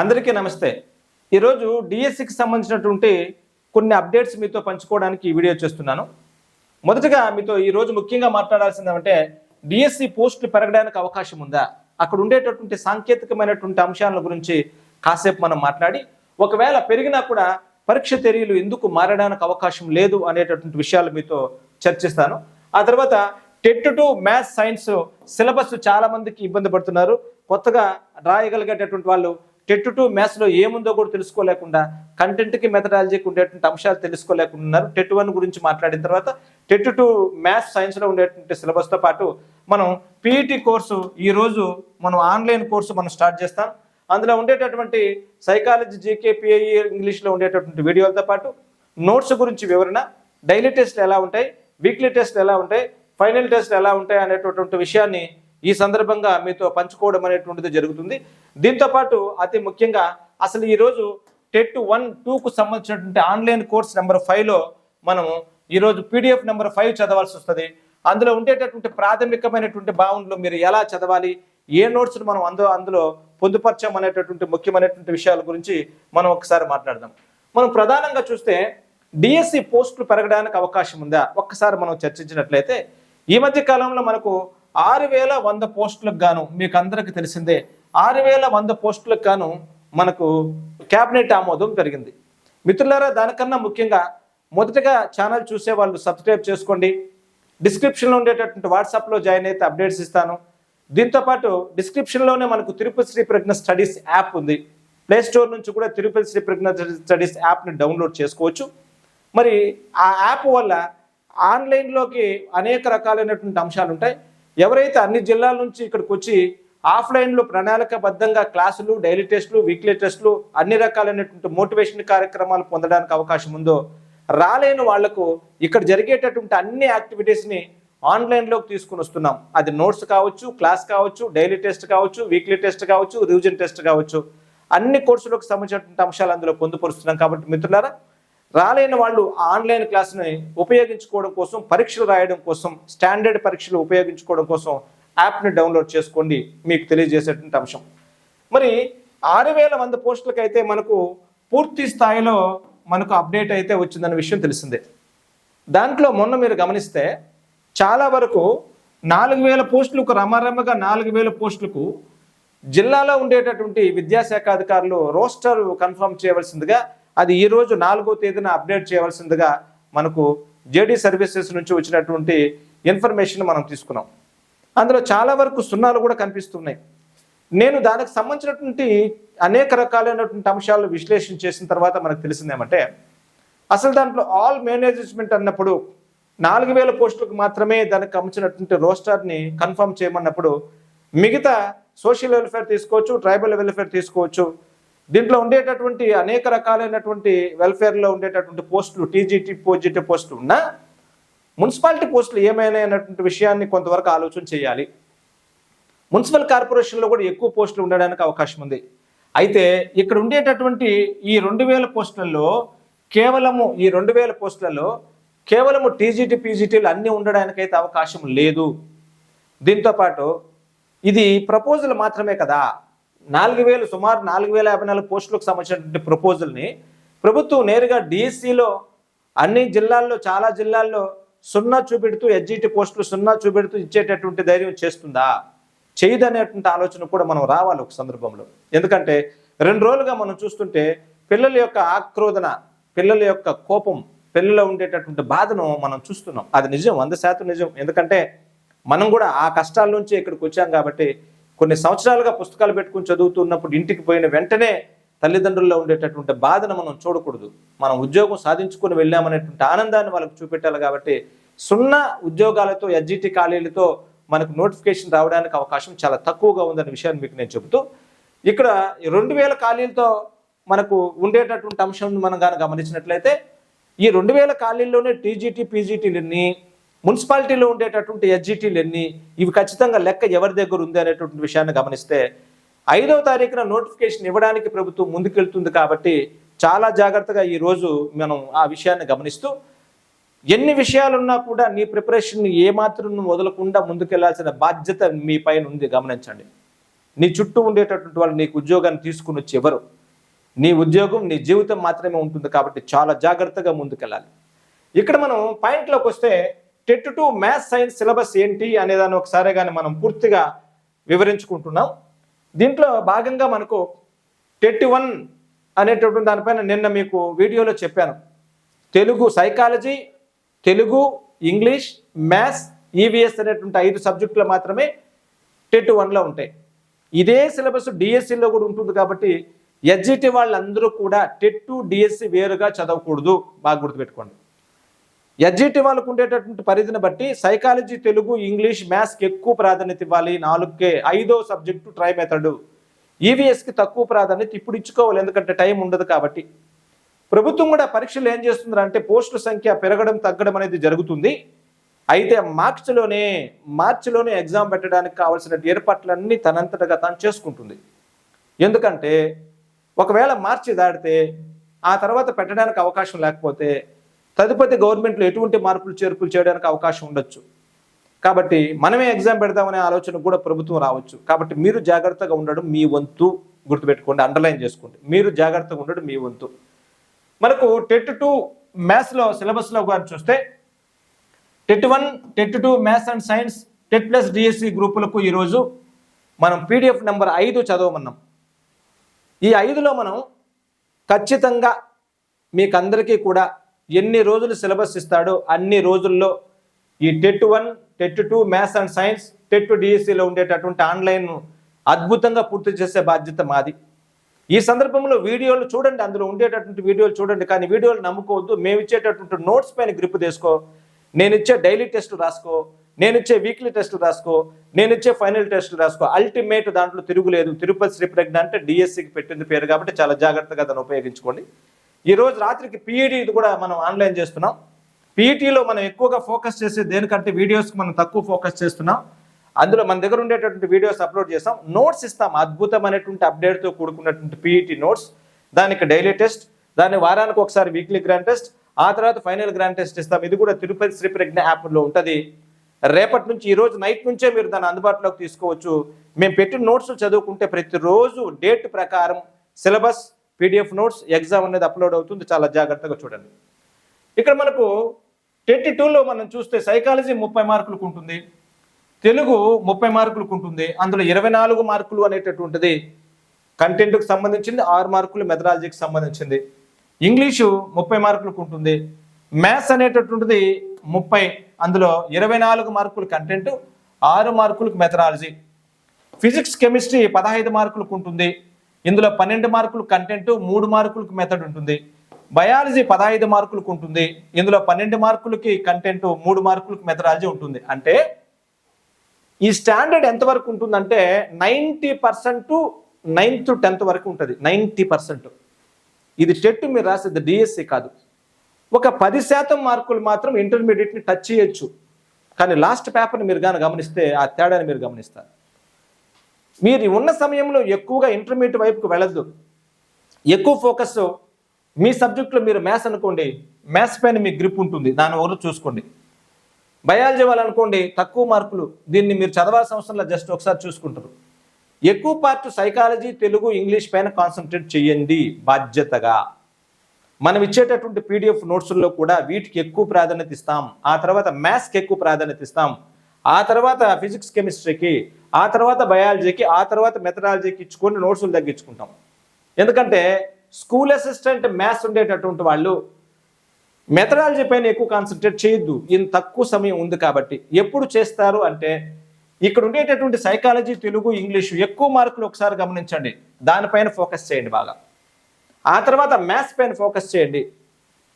అందరికీ నమస్తే. ఈరోజు డిఎస్సికి సంబంధించినటువంటి కొన్ని అప్డేట్స్ మీతో పంచుకోవడానికి వీడియో చేస్తున్నాను. మొదటగా మీతో ఈరోజు ముఖ్యంగా మాట్లాడాల్సింది ఏమంటే డిఎస్సి పోస్టులు పెరగడానికి అవకాశం ఉందా? అక్కడ ఉండేటటువంటి సాంకేతికమైనటువంటి అంశాల గురించి కాసేపు మనం మాట్లాడి ఒకవేళ పెరిగినా కూడా పరీక్ష తెరీలు ఎందుకు మారడానికి అవకాశం లేదు అనేటటువంటి విషయాలు మీతో చర్చిస్తాను. ఆ తర్వాత TET two maths science syllabus చాలా మందికి ఇబ్బంది పడుతున్నారు. కొత్తగా రాయగలిగేటటువంటి వాళ్ళు టెట్ టు మ్యాథ్స్లో ఏముందో కూడా తెలుసుకోలేకుండా కంటెంట్కి మెథడాలజీకి ఉండేటువంటి అంశాలు తెలుసుకోలేకుండా ఉన్నారు. టెట్ వన్ గురించి మాట్లాడిన తర్వాత టెట్ టు మ్యాథ్స్ సైన్స్లో ఉండేటువంటి సిలబస్తో పాటు మనం పీఈటీ కోర్సు ఈ రోజు మనం ఆన్లైన్ కోర్సు మనం స్టార్ట్ చేస్తాం. అందులో ఉండేటటువంటి సైకాలజీ జీకే పిఐఈ ఇంగ్లీష్లో ఉండేటటువంటి వీడియోలతో పాటు నోట్స్ గురించి వివరణ డైలీ టెస్ట్లు ఎలా ఉంటాయి వీక్లీ టెస్ట్లు ఎలా ఉంటాయి ఫైనల్ టెస్ట్ ఎలా ఉంటాయి అనేటటువంటి విషయాన్ని ఈ సందర్భంగా మీతో పంచుకోవడం అనేటువంటిది జరుగుతుంది. దీంతో పాటు అతి ముఖ్యంగా అసలు ఈరోజు టెట్ వన్ టూకు సంబంధించినటువంటి ఆన్లైన్ కోర్స్ నెంబర్ ఫైవ్లో మనము ఈరోజు పీడిఎఫ్ నెంబర్ ఫైవ్ చదవాల్సి వస్తుంది. అందులో ఉండేటటువంటి ప్రాథమికమైనటువంటి భావనలు మీరు ఎలా చదవాలి? ఏ నోట్స్ను మనం అందులో అందులో పొందుపరచాం అనేటటువంటి ముఖ్యమైనటువంటి విషయాల గురించి మనం ఒకసారి మాట్లాడదాం. మనం ప్రధానంగా చూస్తే డిఎస్సి పోస్టులు పెరగడానికి అవకాశం ఉందా? ఒక్కసారి మనం చర్చించినట్లయితే ఈ మధ్య కాలంలో మనకు ఆరు వేల వంద పోస్టులకు గాను మీకు అందరికీ తెలిసిందే ఆరు వేల వంద పోస్టులకు గాను మనకు క్యాబినెట్ ఆమోదం జరిగింది మిత్రులారా దానికన్నా ముఖ్యంగా మొదటగా ఛానల్ చూసే వాళ్ళు సబ్స్క్రైబ్ చేసుకోండి. డిస్క్రిప్షన్లో ఉండేటటువంటి వాట్సాప్లో జాయిన్ అయితే అప్డేట్స్ ఇస్తాను. దీంతో పాటు డిస్క్రిప్షన్లోనే మనకు తిరుపతి శ్రీ ప్రజ్ఞ స్టడీస్ యాప్ ఉంది. ప్లే స్టోర్ నుంచి కూడా తిరుపతి శ్రీ ప్రజ్ఞ స్టడీస్ యాప్ని డౌన్లోడ్ చేసుకోవచ్చు. మరి ఆ యాప్ వల్ల ఆన్లైన్లోకి అనేక రకాలైనటువంటి అంశాలు ఉంటాయి ఎవరైతే అన్ని జిల్లాల నుంచి ఇక్కడికి వచ్చి ఆఫ్లైన్లో ప్రణాళికబద్ధంగా క్లాసులు డైలీ టెస్టులు వీక్లీ టెస్టులు అన్ని రకాలైనటువంటి మోటివేషన్ కార్యక్రమాలు పొందడానికి అవకాశం ఉందో రాలేని వాళ్ళకు ఇక్కడ జరిగేటటువంటి అన్ని యాక్టివిటీస్ని ఆన్లైన్లోకి తీసుకుని వస్తున్నాం. అది నోట్స్ కావచ్చు క్లాస్ కావచ్చు డైలీ టెస్ట్ కావచ్చు వీక్లీ టెస్ట్ కావచ్చు రివిజన్ టెస్ట్ కావచ్చు. అన్ని కోర్సులకు సంబంధించినటువంటి అంశాలు అందులో పొందుపరుస్తున్నాం కాబట్టి మిత్రులారా రాలేని వాళ్ళు ఆన్లైన్ క్లాస్ని ఉపయోగించుకోవడం కోసం పరీక్షలు రాయడం కోసం స్టాండర్డ్ పరీక్షలు ఉపయోగించుకోవడం కోసం యాప్ని డౌన్లోడ్ చేసుకోండి. మీకు తెలియజేసేటువంటి అంశం. మరి ఆరు వేల వంద పోస్టులకు అయితే మనకు పూర్తి స్థాయిలో మనకు అప్డేట్ అయితే వచ్చిందన్న విషయం తెలిసిందే. దాంట్లో మొన్న మీరు గమనిస్తే చాలా వరకు నాలుగు వేల పోస్టులకు రమరమ్మగా నాలుగు వేల పోస్టులకు జిల్లాలో ఉండేటటువంటి విద్యాశాఖ అధికారులు రోస్టర్ కన్ఫర్మ్ చేయవలసిందిగా అది ఈ రోజు నాలుగో తేదీన అప్డేట్ చేయవలసిందిగా మనకు జేడీ సర్వీసెస్ నుంచి వచ్చినటువంటి ఇన్ఫర్మేషన్ మనం తీసుకున్నాం. అందులో చాలా వరకు సున్నాలు కూడా కనిపిస్తున్నాయి. నేను దానికి సంబంధించినటువంటి అనేక రకాలైనటువంటి అంశాలు విశ్లేషణ చేసిన తర్వాత మనకు తెలిసిందేమంటే అసలు దాంట్లో ఆల్ మేనేజ్మెంట్ అన్నప్పుడు నాలుగు వేల పోస్టులకు మాత్రమే దానికి సంబంధించినటువంటి రోస్టర్ని కన్ఫర్మ్ చేయమన్నప్పుడు మిగతా సోషల్ వెల్ఫేర్ తీసుకోవచ్చు ట్రైబల్ వెల్ఫేర్ తీసుకోవచ్చు దీంట్లో ఉండేటటువంటి అనేక రకాలైనటువంటి వెల్ఫేర్లో ఉండేటటువంటి పోస్టులు టీజీటీ పోజీటీ పోస్టులు ఉన్నా మున్సిపాలిటీ పోస్టులు ఏమైనా అన్నటువంటి విషయాన్ని కొంతవరకు ఆలోచన చేయాలి. మున్సిపల్ కార్పొరేషన్లో కూడా ఎక్కువ పోస్టులు ఉండడానికి అవకాశం ఉంది. అయితే ఇక్కడ ఉండేటటువంటి ఈ రెండు వేల పోస్టులలో కేవలము ఈ రెండు వేల పోస్టులలో కేవలము టీజీటీ పీజీటీలు అన్నీ ఉండడానికైతే అవకాశం లేదు. దీంతో పాటు ఇది ప్రపోజల్ మాత్రమే కదా. నాలుగు వేలు సుమారు నాలుగు వేల యాభై నాలుగు పోస్టులకు సంబంధించినటువంటి ప్రపోజల్ని ప్రభుత్వం నేరుగా డిఎస్సిలో అన్ని జిల్లాల్లో చాలా జిల్లాల్లో సున్నా చూపెడుతూ ఎడ్జిటి పోస్టులు సున్నా చూపెడుతూ ఇచ్చేటటువంటి ధైర్యం చేస్తుందా? చేయదనేటువంటి ఆలోచన కూడా మనం రావాలి ఒక సందర్భంలో. ఎందుకంటే రెండు రోజులుగా మనం చూస్తుంటే పిల్లల యొక్క ఆక్రోధన పిల్లల యొక్క కోపం పిల్లల్లో ఉండేటటువంటి బాధను మనం చూస్తున్నాం. అది నిజం వంద శాతం నిజం. ఎందుకంటే మనం కూడా ఆ కష్టాల నుంచి ఇక్కడికి వచ్చాం కాబట్టి కొన్ని సంవత్సరాలుగా పుస్తకాలు పెట్టుకుని చదువుతున్నప్పుడు ఇంటికి పోయిన వెంటనే తల్లిదండ్రుల్లో ఉండేటటువంటి బాధను మనం చూడకూడదు. మనం ఉద్యోగం సాధించుకొని వెళ్ళామనేటువంటి ఆనందాన్ని వాళ్ళకి చూపెట్టాలి కాబట్టి సున్నా ఉద్యోగాలతో ఎస్జిటి ఖాళీలతో మనకు నోటిఫికేషన్ రావడానికి అవకాశం చాలా తక్కువగా ఉందనే విషయాన్ని మీకు నేను చెబుతూ ఇక్కడ ఈ రెండు వేల ఖాళీలతో మనకు ఉండేటటువంటి అంశం మనం కానీ గమనించినట్లయితే ఈ రెండు వేల ఖాళీల్లోనే టీజీటీ పీజీటీలన్నీ మున్సిపాలిటీలో ఉండేటటువంటి ఎస్జిటీలు ఎన్ని? ఇవి ఖచ్చితంగా లెక్క ఎవరి దగ్గర ఉంది అనేటువంటి విషయాన్ని గమనిస్తే ఐదవ తారీఖున నోటిఫికేషన్ ఇవ్వడానికి ప్రభుత్వం ముందుకెళ్తుంది కాబట్టి చాలా జాగ్రత్తగా ఈ రోజు మనం ఆ విషయాన్ని గమనిస్తూ ఎన్ని విషయాలున్నా కూడా నీ ప్రిపరేషన్ ఏమాత్రం వదలకుండా ముందుకెళ్ళాల్సిన బాధ్యత మీ పైన ఉంది గమనించండి. నీ చుట్టూ ఉండేటటువంటి వాళ్ళు నీకు ఉద్యోగాన్ని తీసుకుని వచ్చి ఎవరు? నీ ఉద్యోగం నీ జీవితం మాత్రమే ఉంటుంది కాబట్టి చాలా జాగ్రత్తగా ముందుకెళ్ళాలి. ఇక్కడ మనం పాయింట్లోకి వస్తే TET two maths science syllabus ఏంటి అనేదాన్ని ఒకసారి కానీ మనం పూర్తిగా వివరించుకుంటున్నాం. దీంట్లో భాగంగా మనకు టెట్ వన్ అనేటటువంటి దానిపైన నిన్న మీకు వీడియోలో చెప్పాను. Telugu psychology Telugu English maths EVS అనేటువంటి ఐదు సబ్జెక్టులు మాత్రమే టెట్ వన్లో ఉంటాయి. ఇదే సిలబస్ డిఎస్సిలో కూడా ఉంటుంది కాబట్టి ఎడ్జిటి వాళ్ళందరూ కూడా టెట్ టు డిఎస్సి వేరుగా చదవకూడదు. బాగా గుర్తుపెట్టుకోండి. ఎడ్జిటి వాళ్ళకు ఉండేటటువంటి పరిధిని బట్టి సైకాలజీ తెలుగు ఇంగ్లీష్ మ్యాథ్స్కి ఎక్కువ ప్రాధాన్యత ఇవ్వాలి. నాలుగుకే ఐదో సబ్జెక్టు ట్రై మెథడు. ఈవీఎస్కి తక్కువ ప్రాధాన్యత ఇప్పుడు ఇచ్చుకోవాలి. ఎందుకంటే టైం ఉండదు కాబట్టి. ప్రభుత్వం కూడా పరీక్షలు ఏం చేస్తుంది అంటే పోస్టుల సంఖ్య పెరగడం తగ్గడం అనేది జరుగుతుంది. అయితే మార్చిలోనే మార్చిలోనే ఎగ్జామ్ పెట్టడానికి కావాల్సిన ఏర్పాట్లన్నీ తనంతటగా తాను చేసుకుంటుంది. ఎందుకంటే ఒకవేళ మార్చి దాటితే ఆ తర్వాత పెట్టడానికి అవకాశం లేకపోతే తదుపరి గవర్నమెంట్లో ఎటువంటి మార్పులు చేర్పులు చేయడానికి అవకాశం ఉండొచ్చు. కాబట్టి మనమే ఎగ్జామ్ పెడతామనే ఆలోచన కూడా ప్రభుత్వం రావచ్చు. కాబట్టి మీరు జాగ్రత్తగా ఉండడం మీ వంతు గుర్తుపెట్టుకోండి అండర్లైన్ చేసుకోండి. మీరు జాగ్రత్తగా ఉండడం మీ వంతు. మనకు టెట్ టూ మ్యాథ్స్లో సిలబస్లో కానీ చూస్తే TET one TET two maths and science TET plus DSC గ్రూపులకు ఈరోజు మనం పీడిఎఫ్ నెంబర్ ఐదు చదవమన్నాం. ఈ ఐదులో మనం ఖచ్చితంగా మీకు అందరికీ కూడా ఎన్ని రోజులు సిలబస్ ఇస్తాడో అన్ని రోజుల్లో ఈ TET one TET two maths and science TET డిఎస్సిలో ఉండేటటువంటి ఆన్లైన్ అద్భుతంగా పూర్తి చేసే బాధ్యత మాది. ఈ సందర్భంలో వీడియోలు చూడండి అందులో ఉండేటటువంటి వీడియోలు చూడండి కానీ వీడియోలు నమ్ముకోవద్దు. మేము ఇచ్చేటటువంటి నోట్స్ పైన గ్రిప్ తీసుకో. నేను ఇచ్చే డైలీ టెస్ట్ రాసుకో. నేను ఇచ్చే వీక్లీ టెస్ట్ రాసుకో. నేను ఇచ్చే ఫైనల్ టెస్ట్ రాసుకో. అల్టిమేట్ దాంట్లో తిరుగులేదు. తిరుపతి శ్రీ ప్రజ్ఞ అంటే డిఎస్సికి పెట్టింది పేరు కాబట్టి చాలా జాగ్రత్తగా దాన్ని ఉపయోగించుకోండి. ఈరోజు రాత్రికి పీఈడి ఇది కూడా మనం ఆన్లైన్ చేస్తున్నాం. పీఈటీలో మనం ఎక్కువగా ఫోకస్ చేసే దేనికంటే వీడియోస్కి మనం తక్కువ ఫోకస్ చేస్తున్నాం. అందులో మన దగ్గర ఉండేటటువంటి వీడియోస్ అప్లోడ్ చేస్తాం. నోట్స్ ఇస్తాం. అద్భుతమైనటువంటి అప్డేట్తో కూడుకున్నటువంటి పీఈటీ నోట్స్ దానికి డైలీ టెస్ట్ దాన్ని వారానికి ఒకసారి వీక్లీ గ్రాండ్ టెస్ట్ ఆ తర్వాత ఫైనల్ గ్రాండ్ టెస్ట్ ఇస్తాం. ఇది కూడా తిరుపతి శ్రీ ప్రజ్ఞ యాప్లో ఉంటుంది. రేపటి నుంచి ఈ రోజు నైట్ నుంచే మీరు దాన్ని అందుబాటులోకి తీసుకోవచ్చు. మేము పెట్టిన నోట్స్ చదువుకుంటే ప్రతిరోజు డేట్ ప్రకారం సిలబస్ పీడిఎఫ్ నోట్స్ ఎగ్జామ్ అనేది అప్లోడ్ అవుతుంది. చాలా జాగ్రత్తగా చూడండి. ఇక్కడ మనకు ట్వంటీ టూలో మనం చూస్తే సైకాలజీ ముప్పై మార్కులకు ఉంటుంది. తెలుగు ముప్పై మార్కులకు ఉంటుంది. అందులో ఇరవై నాలుగు మార్కులు అనేటటువంటిది కంటెంట్కు సంబంధించింది ఆరు మార్కులు మెథడాలజీకి సంబంధించింది. ఇంగ్లీషు ముప్పై మార్కులకు ఉంటుంది. మ్యాథ్స్ అనేటటువంటిది ముప్పై అందులో ఇరవై నాలుగు మార్కులు కంటెంట్ ఆరు మార్కులకు మెథడాలజీ. ఫిజిక్స్ కెమిస్ట్రీ పదహైదు మార్కులకు ఉంటుంది. ఇందులో పన్నెండు మార్కులు కంటెంట్ మూడు మార్కులకు మెథడ్ ఉంటుంది. బయాలజీ పదహైదు మార్కులకు ఉంటుంది. ఇందులో పన్నెండు మార్కులకి కంటెంట్ మూడు మార్కులకు మెథడాలజీ ఉంటుంది. అంటే ఈ స్టాండర్డ్ ఎంతవరకు ఉంటుందంటే నైంటీ పర్సెంట్ నైన్త్ టెన్త్ వరకు ఉంటుంది. Ninety percent. ఇది టెట్ మీరు రాసేది డిఎస్సి కాదు. ఒక పది శాతం మార్కులు మాత్రం ఇంటర్మీడియట్ని టచ్ చేయొచ్చు. కానీ లాస్ట్ పేపర్ని మీరు కానీ గమనిస్తే ఆ తేడాని మీరు గమనిస్తారు. మీరు ఉన్న సమయంలో ఎక్కువగా ఇంటర్మీడియట్ వైపుకు వెళ్ళద్దు. ఎక్కువ ఫోకస్ మీ సబ్జెక్టులో మీరు మ్యాథ్స్ అనుకోండి మ్యాథ్స్ పైన మీ గ్రిప్ ఉంటుంది. దాని ఒకరు చూసుకోండి. బయాలజీ వాళ్ళు అనుకోండి తక్కువ మార్కులు దీన్ని మీరు చదవాల్సిన అవసరంలో జస్ట్ ఒకసారి చూసుకుంటారు. ఎక్కువ పార్ట్ సైకాలజీ తెలుగు ఇంగ్లీష్ పైన కాన్సన్ట్రేట్ చేయండి బాధ్యతగా. మనం ఇచ్చేటటువంటి పీడిఎఫ్ నోట్స్లో కూడా వీటికి ఎక్కువ ప్రాధాన్యత ఇస్తాం. ఆ తర్వాత మ్యాథ్స్కి ఎక్కువ ప్రాధాన్యత ఇస్తాం. ఆ తర్వాత ఫిజిక్స్ కెమిస్ట్రీకి ఆ తర్వాత బయాలజీకి ఆ తర్వాత మెథడాలజీకి ఇచ్చుకొని నోట్స్లు తగ్గించుకుంటాం. ఎందుకంటే స్కూల్ అసిస్టెంట్ మ్యాథ్స్ ఉండేటటువంటి వాళ్ళు మెథడాలజీ పైన ఎక్కువ కాన్సన్ట్రేట్ చేయొద్దు. ఇంత తక్కువ సమయం ఉంది కాబట్టి. ఎప్పుడు చేస్తారు అంటే ఇక్కడ ఉండేటటువంటి సైకాలజీ తెలుగు ఇంగ్లీషు ఎక్కువ మార్కులు ఒకసారి గమనించండి. దానిపైన ఫోకస్ చేయండి బాగా. ఆ తర్వాత మ్యాథ్స్ పైన ఫోకస్ చేయండి.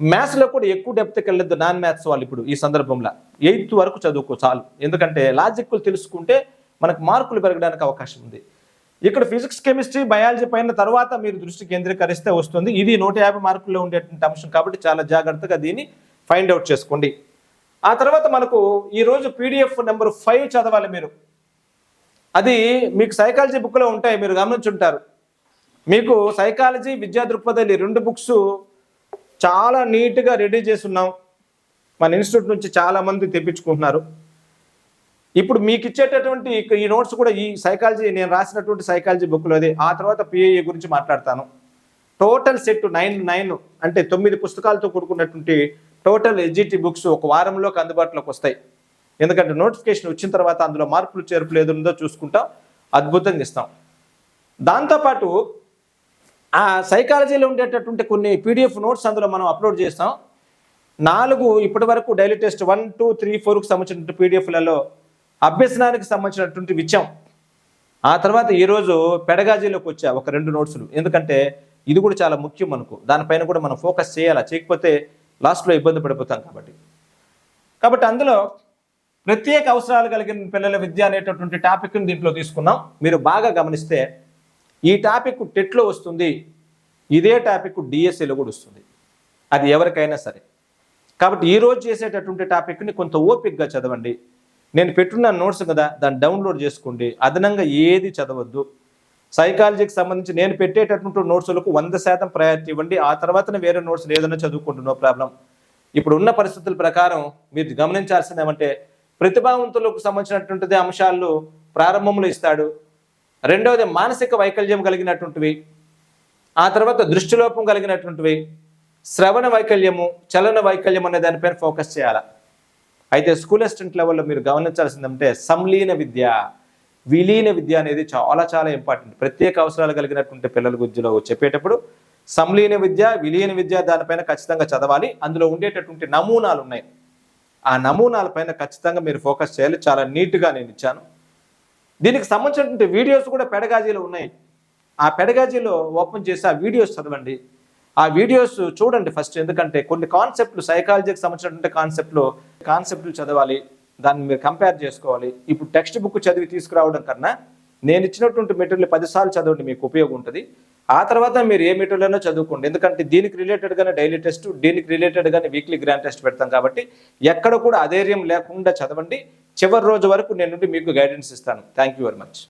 మ్యాథ్స్లో కూడా ఎక్కువ డెప్త్కి వెళ్ళొద్దు నాన్ మ్యాథ్స్ వాళ్ళు ఇప్పుడు ఈ సందర్భంలో. ఎయిత్ వరకు చదువుకో చాలు. ఎందుకంటే లాజిక్లు తెలుసుకుంటే మనకు మార్కులు పెరగడానికి అవకాశం ఉంది. ఇక్కడ ఫిజిక్స్ కెమిస్ట్రీ బయాలజీ పైన తర్వాత మీరు దృష్టి కేంద్రీకరిస్తే వస్తుంది. ఇది నూట యాభై మార్కుల్లో ఉండేటువంటి అంశం కాబట్టి చాలా జాగ్రత్తగా దీన్ని ఫైండ్ అవుట్ చేసుకోండి. ఆ తర్వాత మనకు ఈరోజు పీడిఎఫ్ నెంబర్ ఫైవ్ చదవాలి మీరు. అది మీకు సైకాలజీ బుక్లో ఉంటాయి. మీరు గమనించుంటారు. మీకు సైకాలజీ విద్యా దృక్పథాలు రెండు బుక్స్ చాలా నీట్గా రెడీ చేసి ఉన్నాం మన ఇన్స్టిట్యూట్ నుంచి చాలామంది తెప్పించుకుంటున్నారు. ఇప్పుడు మీకు ఇచ్చేటటువంటి ఈ నోట్స్ కూడా ఈ సైకాలజీ నేను రాసినటువంటి సైకాలజీ బుక్లో అది. ఆ తర్వాత పిఏఏ గురించి మాట్లాడతాను. టోటల్ సెట్ నైన్ నైన్ అంటే తొమ్మిది పుస్తకాలతో కూడుకున్నటువంటి టోటల్ ఎస్జిటి బుక్స్ ఒక వారంలోకి అందుబాటులోకి వస్తాయి. ఎందుకంటే నోటిఫికేషన్ వచ్చిన తర్వాత అందులో మార్పులు చేర్పులు ఏదో ఉందో చూసుకుంటాం అద్భుతంగా ఇస్తాం దాంతోపాటు ఆ సైకాలజీలో ఉండేటటువంటి కొన్ని పీడిఎఫ్ నోట్స్ అందులో మనం అప్లోడ్ చేస్తాం. నాలుగు ఇప్పటి వరకు daily test one two three ఫోర్కి సంబంధించినటువంటి పీడిఎఫ్లలో అభ్యసనానికి సంబంధించినటువంటి విషయం. ఆ తర్వాత ఈరోజు పెడగాజీలోకి వచ్చా ఒక రెండు నోట్స్లు. ఎందుకంటే ఇది కూడా చాలా ముఖ్యం మనకు. దానిపైన కూడా మనం ఫోకస్ చేయాలా? చేయకపోతే లాస్ట్లో ఇబ్బంది పడిపోతాం కాబట్టి. కాబట్టి అందులో ప్రత్యేక అవసరాలు కలిగిన పిల్లల విద్య అనేటటువంటి టాపిక్ని దీంట్లో తీసుకున్నాం మీరు బాగా గమనిస్తే ఈ టాపిక్ టెట్లో వస్తుంది ఇదే టాపిక్ డిఎస్సిలో కూడా వస్తుంది. అది ఎవరికైనా సరే. కాబట్టి ఈరోజు చేసేటటువంటి టాపిక్ని కొంత ఓపిక్గా చదవండి. నేను పెట్టున్న నోట్స్ కదా దాన్ని డౌన్లోడ్ చేసుకోండి. అదనంగా ఏది చదవద్దు. సైకాలజీకి సంబంధించి నేను పెట్టేటటువంటి నోట్స్లకు వంద శాతం ప్రయారిటీ ఇవ్వండి. ఆ తర్వాత వేరే నోట్స్ ఏదైనా చదువుకుంటున్నో ప్రాబ్లం. ఇప్పుడు ఉన్న పరిస్థితుల ప్రకారం మీరు గమనించాల్సింది ఏమంటే ప్రతిభావంతులకు సంబంధించినటువంటిది అంశాలు ప్రారంభంలో ఇస్తాడు. రెండవది మానసిక వైకల్యం కలిగినటువంటివి ఆ తర్వాత దృష్టిలోపం కలిగినటువంటివి శ్రవణ వైకల్యము చలన వైకల్యం అనే దానిపైన ఫోకస్ చేయాలి. అయితే స్కూల్ అసిస్టెంట్ లెవెల్లో మీరు గమనించాల్సిందంటే సంలీన విద్య విలీన విద్య అనేది చాలా చాలా ఇంపార్టెంట్. ప్రత్యేక అవసరాలు కలిగినటువంటి పిల్లల గుజ్జులో చెప్పేటప్పుడు సంలీన విద్య విలీన విద్య దానిపైన ఖచ్చితంగా చదవాలి. అందులో ఉండేటటువంటి నమూనాలు ఉన్నాయి. ఆ నమూనాలపైన ఖచ్చితంగా మీరు ఫోకస్ చేయాలి. చాలా నీట్గా నేను ఇచ్చాను. దీనికి సంబంధించినటువంటి వీడియోస్ కూడా పెడగాజీలో ఉన్నాయి. ఆ పెడగాజీలో ఓపెన్ చేసి ఆ వీడియోస్ చదవండి. ఆ వీడియోస్ చూడండి ఫస్ట్ ఎందుకంటే కొన్ని కాన్సెప్ట్లు సైకాలజీకి సంబంధించినటువంటి కాన్సెప్ట్లు కాన్సెప్ట్లు చదవాలి. దాన్ని మీరు కంపేర్ చేసుకోవాలి. ఇప్పుడు టెక్స్ట్ బుక్ చదివి తీసుకురావడం కన్నా నేను ఇచ్చినటువంటి మెటీరియల్ పదిసార్లు చదవండి మీకు ఉపయోగం ఉంటుంది. ఆ తర్వాత మీరు ఏ మెటీరియల్ అయినా చదువుకోండి. ఎందుకంటే దీనికి రిలేటెడ్గానే డైలీ టెస్ట్ దీనికి రిలేటెడ్గానే వీక్లీ గ్రాండ్ టెస్ట్ పెడతాం కాబట్టి ఎక్కడ కూడా అధైర్యం లేకుండా చదవండి. చివరి రోజు వరకు నేను నుండి మీకు గైడెన్స్ ఇస్తాను. Thank you very much